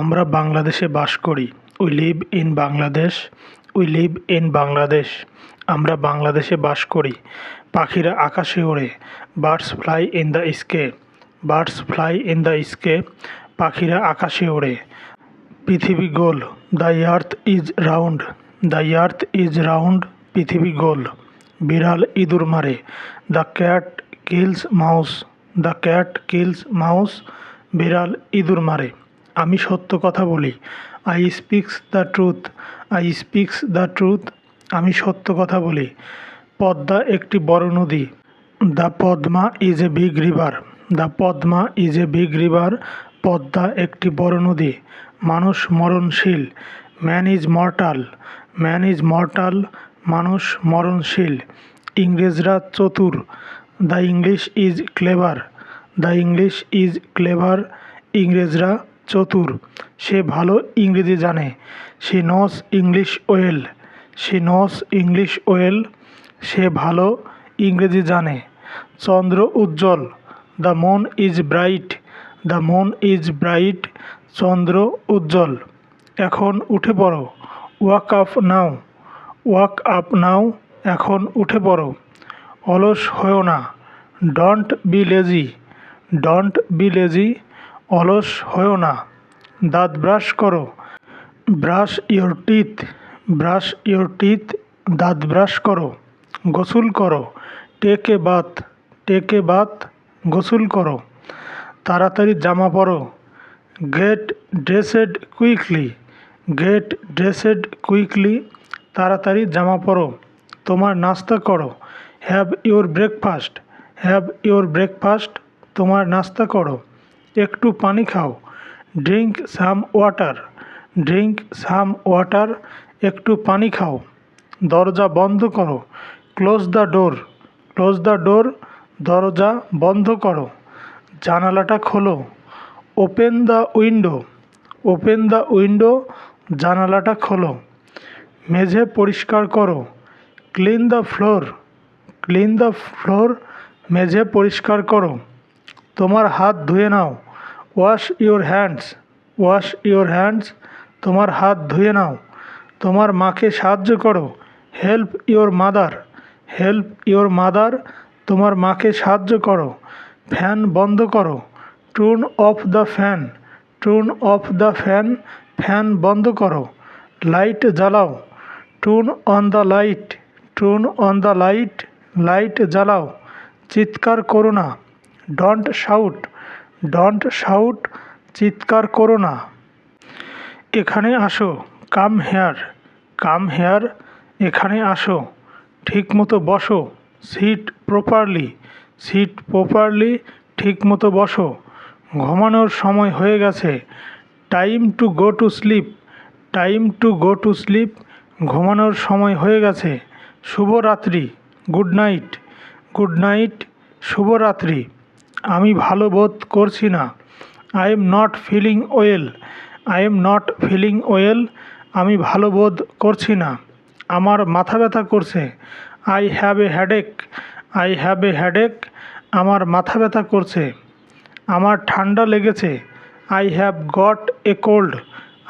আমরা বাংলাদেশে বাস করি। We live in Bangladesh we live in Bangladesh আমরা বাংলাদেশে বাস করি। পাখিরা আকাশে ওড়ে। Birds fly in the sky birds fly in the sky পাখিরা আকাশে ওড়ে। পৃথিবী গোল। The earth is round the earth is round পৃথিবী গোল। বিড়াল ইঁদুর মারে। The cat kills mouse the cat kills mouse বিড়াল ইঁদুর মারে। আমি সত্য কথা বলি। I speaks the truth I speaks the truth আমি সত্য কথা বলি। পদ্মা একটি বড় নদী। The Padma is a big river the Padma is a big river Padma একটি বড় নদী। মানুষ মরণশীল। Man is mortal man is mortal মানুষ মরণশীল। ইংরেজরা চতুর। The English is clever the English is clever ইংরেজরা চতুর। সে ভালো ইংরেজি জানে। She knows English well she knows English well সে ভালো ইংরেজি জানে। চন্দ্র উজ্জ্বল। The moon is bright the moon is bright চন্দ্র উজ্জ্বল। এখন উঠে পড়ো। Wake up now wake up now এখন উঠে পড়ো। অলস হয়েও না। Don't be lazy don't be lazy অলস হয়েও না। দাঁত ব্রাশ করো। Brush your teeth. Brush your teeth, দাঁত ব্রাশ করো। গোসল করো। Take a bath take a bath গোসল করো। তাড়াতাড়ি জামা পরো। Get dressed quickly. Get dressed quickly. তাড়াতাড়ি জামা পরো। তোমার নাস্তা করো। Have your breakfast. Have your breakfast. তোমার নাস্তা করো। একটু পানি খাও। Drink some water drink some water, একটু পানি খাও। দরজা বন্ধ করো। Close the door. Close the door, দরজা বন্ধ করো। জানালাটা খোলো। Open the window. Open the window, জানালাটা খোলো। মেঝে পরিষ্কার করো। Clean the floor. Clean the floor, মেঝে পরিষ্কার করো। তোমার হাত ধুয়ে নাও। Wash your hands wash your hands তোমার হাত ধুয়ে নাও। তোমার মাকে সাহায্য করো। Help your mother help your mother তোমার মাকে সাহায্য করো। ফ্যান বন্ধ করো। Turn off the fan turn off the fan fan বন্ধ করো। লাইট জ্বালাও। Turn on the light turn on the light light জ্বালাও। চিৎকার করো না। ডন্ট শাউট ডন্ট শাউট চিৎকার করো না। এখানে আসো কাম হেয়ার কাম হেয়ার এখানে আসো ঠিক মতো বসো সিট প্রপারলি সিট প্রপারলি ঠিক মতো বসো। ঘুমানোর সময় হয়ে গেছে। Time to go to sleep time to go to sleep ঘুমানোর সময় হয়ে গেছে। শুভরাত্রি গুড নাইট গুড নাইট শুভরাত্রি। আমি ভালো বোধ করছি না। I am not feeling well I am not feeling well আমি ভালো বোধ করছি না। আমার মাথা ব্যথা করছে। I have a headache I have a headache আমার মাথা ব্যথা করছে। আমার ঠান্ডা লেগেছে। I have got a cold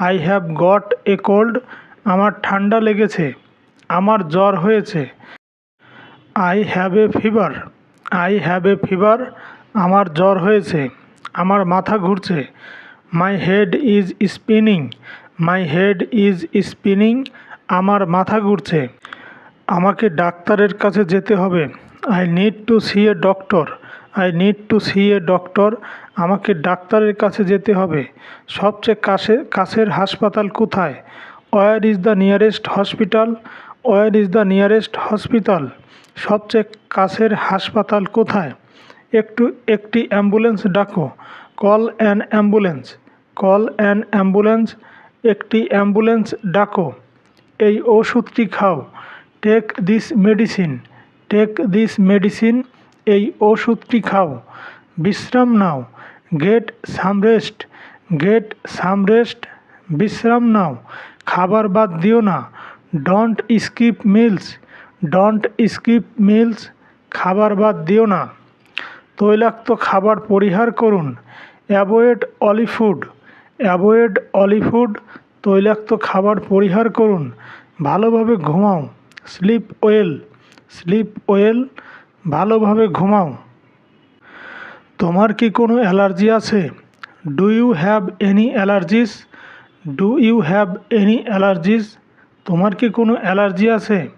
I have got a cold আমার ঠান্ডা লেগেছে। আমার জ্বর হয়েছে। I have a fever I have a fever আমার জ্বর হয়েছে, আমার মাথা ঘুরছে my head is spinning my head is spinning আমার মাথা ঘুরছে। আমাকে ডাক্তারের কাছে যেতে হবে। I need to see a doctor I need to see a doctor আমাকে ডাক্তারের কাছে যেতে হবে। সবচেয়ে কাছে, কাছের হাসপাতাল কোথায়? Where is the nearest hospital where is the nearest hospital সবচেয়ে কাছের হাসপাতাল কোথায়? একটু, একটি অ্যাম্বুলেন্স ডাকো। Call an ambulance. Call an ambulance, একটি অ্যাম্বুলেন্স ডাকো। এই ওষুধটি খাও। Take this medicine. Take this medicine, এই ওষুধটি খাও। বিশ্রাম নাও। Get some rest. Get some rest. বিশ্রাম নাও। খাবার বাদ দিও না। Don't skip meals. Don't skip meals. খাবার বাদ দিও না। তৈলাক্ত খাবার পরিহার করুন। অ্যাভয়েড অলি ফুড। অ্যাভয়েড অলি ফুড তৈলাক্ত খাবার পরিহার করুন। ভালোভাবে ঘুমাও। Sleep well. Sleep well. ভালোভাবে ঘুমাও। তোমার কি কোনো অ্যালার্জি আছে? Do you have any allergies? Do you have any allergies? তোমার কি কোনো অ্যালার্জি আছে?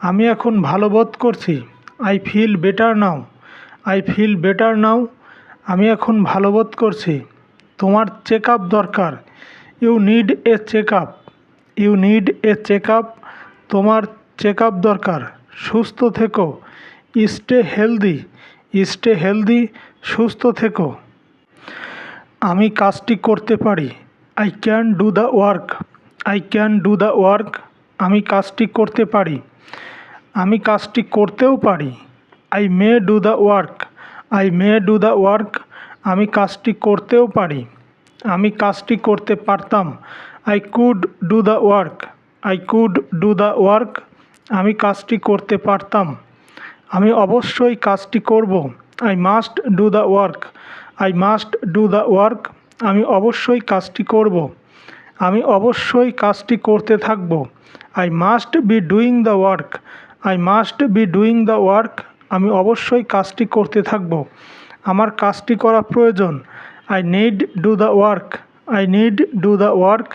আমি এখন ভালো বোধ করছি। I feel better now. I feel better now আমি এখন ভালো বোধ করছি। তোমার চেক আপ দরকার। You need a check up you need a check up তোমার চেক আপ দরকার। সুস্থ থেকো। স্টে হেলদি স্টে হেলদি সুস্থ থেকো। আমি কাজটি করতে পারি। I can do the work I can do the work আমি কাজটি করতে পারি। আমি কাজটি করতেও পারি। I may do the work I may do the work আমি কাজটি করতেও পারি। আমি কাজটি করতে পারতাম। I could do the work I could do the work আমি কাজটি করতে পারতাম। আমি অবশ্যই কাজটি করব। I must do the work I must do the work আমি অবশ্যই কাজটি করব। আমি অবশ্যই কাজটি করতে থাকব। I must be doing the work I must be doing the work আমি অবশ্যই কাজটি করতে থাকব। আমার কাজটি করা প্রয়োজন। I need do the work I need do the work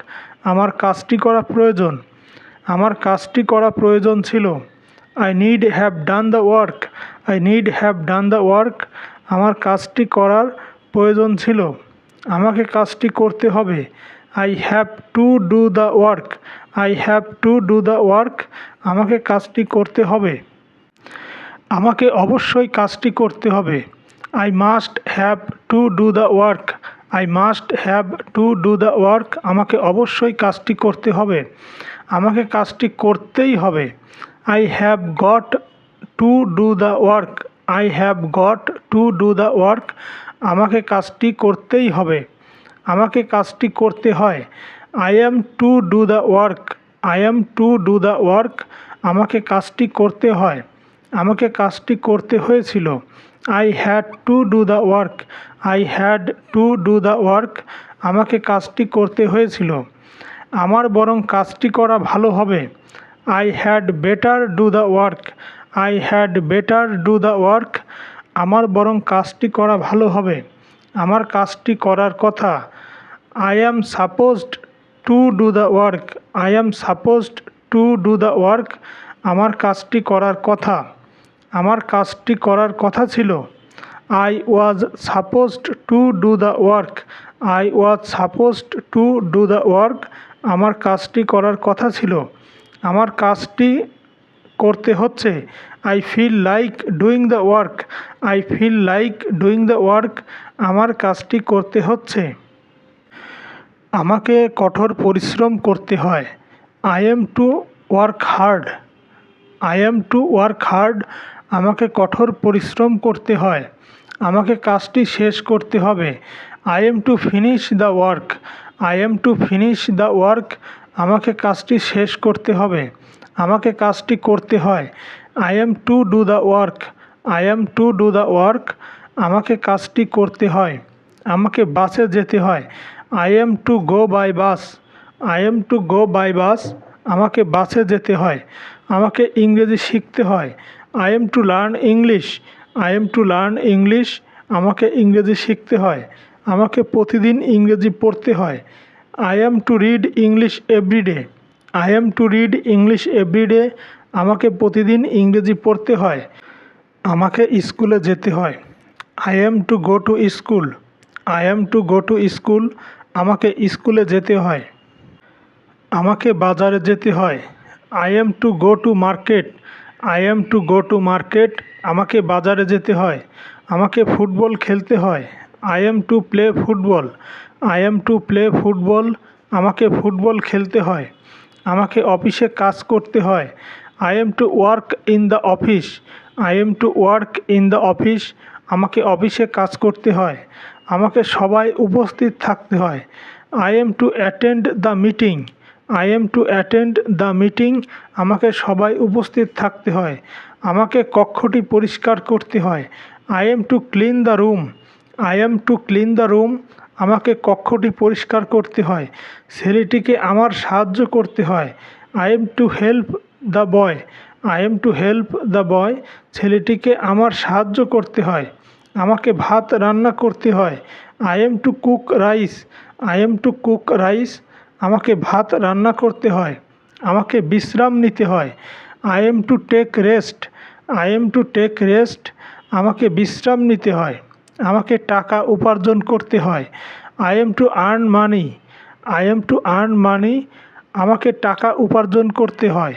আমার কাজটি করা প্রয়োজন। আমার কাজটি করা প্রয়োজন ছিল। I need have done the work I need have done the work আমার কাজটি করার প্রয়োজন ছিল। আমাকে কাজটি করতে হবে। I have to do the work I have to do the work আমাকে কাজটি করতে হবে। আমাকে অবশ্যই কাজটি করতে হবে। I must have to do the work I must have to do the work আমাকে অবশ্যই কাজটি করতে হবে। আমাকে কাজটি করতেই হবে। I have got to do the work I have got to do the work আমাকে কাজটি করতেই হবে। আমাকে কাজটি করতে হয়। I am to do the work I am to do the work আমাকে কাজটি করতে হয়। আমাকে কাজটি করতে হয়েছিল। I had to do the work I had to do the work আমাকে কাজটি করতে হয়েছিল। আমার বরং কাজটি করা ভালো হবে। I had better do the work I had better do the work আমার বরং কাজটি করা ভালো হবে। আমার কাজটি করার কথা। I am supposed to do the work I am supposed to do the work আমার কাজটি করার কথা। আমার কাজটি করার কথা ছিল। I was supposed to do the work I was supposed to do the work আমার কাজটি করার কথা ছিল। আমার কাজটি করতে হচ্ছে। I feel like doing the work I feel like doing the work আমার কাজটি করতে হচ্ছে। আমাকে কঠোর পরিশ্রম করতে হয়। I am to work hard I am to work hard আমাকে কঠোর পরিশ্রম করতে হয়। আমাকে কাজটি শেষ করতে হবে। I am to finish the work I am to finish the work আমাকে কাজটি শেষ করতে হবে। আমাকে কাজটি করতে হয়। I am to do the work I am to do the work আমাকে কাজটি করতে হয়। আমাকে বাসে যেতে হয়। I am to go by bus I am to go by bus আমাকে বাসে যেতে হয়। আমাকে ইংরেজি শিখতে হয়। I am to learn English I am to learn English আমাকে ইংরেজি শিখতে হয়। আমাকে প্রতিদিন ইংরেজি পড়তে হয়। I am to read English everyday I am to read English everyday আমাকে প্রতিদিন ইংরেজি পড়তে হয়। আমাকে স্কুলে যেতে হয়। I am to go to school I am to go to school আমাকে স্কুলে যেতে হয়। আমাকে বাজারে যেতে হয়। I am to go to market I am to go to market আমাকে বাজারে যেতে হয়, আমাকে ফুটবল খেলতে হয়। I am to play football I am to play football আমাকে ফুটবল খেলতে হয়, আমাকে অফিসে কাজ করতে হয়। I am to work in the office I am to work in the office আমাকে অফিসে কাজ করতে হয়, আমাকে সবাই উপস্থিত থাকতে হয়। I am to attend the meeting I am to attend the meeting আমাকে সবাই উপস্থিত থাকতে হয়। আমাকে কক্ষটি পরিষ্কার করতে হয়। I am to clean the room I am to clean the room আমাকে কক্ষটি পরিষ্কার করতে হয়। ছেলেটিকে আমার সাহায্য করতে হয়। I am to help the boy I am to help the boy ছেলেটিকে আমার সাহায্য করতে হয়। আমাকে ভাত রান্না করতে হয়। I am to cook rice I am to cook rice আমাকে ভাত রান্না করতে হয়, আমাকে বিশ্রাম নিতে হয়। I am to take rest I am to take rest আমাকে বিশ্রাম নিতে হয়, আমাকে টাকা উপার্জন করতে হয়। I am to earn money I am to earn money আমাকে টাকা উপার্জন করতে হয়।